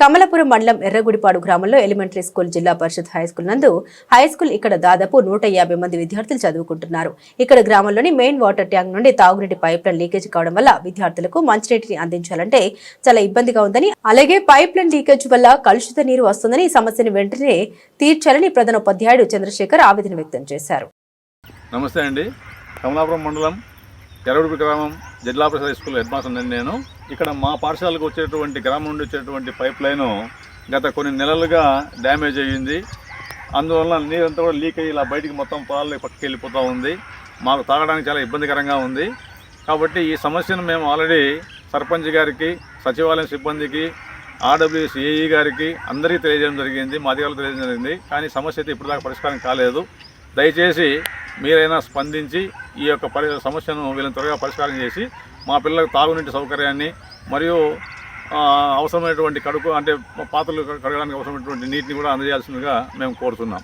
కమలపురం మండలం ఎర్రగుడిపాడు గ్రామంలో elementary school Zilla Parishad high school నందు హై స్కూల్ ఇక్కడ దాదాపు నూట యాభై మంది విద్యార్థులు చదువుకుంటున్నారు. ఇక్కడ గ్రామంలోని మెయిన్ వాటర్ ట్యాంక్ నుండి తాగునీటి పైప్ లైన్ లీకేజ్ కావడం వల్ల విద్యార్థులకు మంచినీటిని అందించాలంటే చాలా ఇబ్బందిగా ఉందని అలాగే పైప్ లైన్ లీకేజ్ వల్ల కలుషిత నీరు వస్తుందని ఈ సమస్యను వెంటనే తీర్చాలని ప్రధాన ఉపాధ్యాయుడు చంద్రశేఖర్ ఆవేదన వ్యక్తం చేశారు. నమస్తే అండి. కమలాపురం మండలం ఎరవుడిపి గ్రామం జిల్లా పరిషత్ స్కూల్ హెడ్ మాస్టర్ నేను. ఇక్కడ మా పాఠశాలకు వచ్చేటువంటి గ్రామం నుండి వచ్చేటువంటి పైప్ లైను గత కొన్ని నెలలుగా డ్యామేజ్ అయ్యింది. అందువల్ల నీరంతా కూడా లీక్ అయ్యి ఇలా బయటికి మొత్తం పొలాల్లో పక్కకి వెళ్ళిపోతూ ఉంది. మాకు తాగడానికి చాలా ఇబ్బందికరంగా ఉంది. కాబట్టి ఈ సమస్యను మేము ఆల్రెడీ సర్పంచ్ గారికి సచివాలయం సిబ్బందికి ఆర్డబ్ల్యూసిఏఈ గారికి అందరికీ తెలియజేయడం జరిగింది. మా అధికారులు తెలియజేయడం జరిగింది. కానీ సమస్య అయితే ఇప్పటిదాకా పరిష్కారం కాలేదు. దయచేసి మీరైనా స్పందించి ఈ యొక్క పరి సమస్యను వీళ్ళని త్వరగా పరిష్కారం చేసి మా పిల్లలకు తాగునీటి సౌకర్యాన్ని మరియు అవసరమైనటువంటి కడుపు అంటే పాత్రలు కడగడానికి అవసరమైనటువంటి నీటిని కూడా అందజేయాల్సిందిగా మేము కోరుతున్నాం.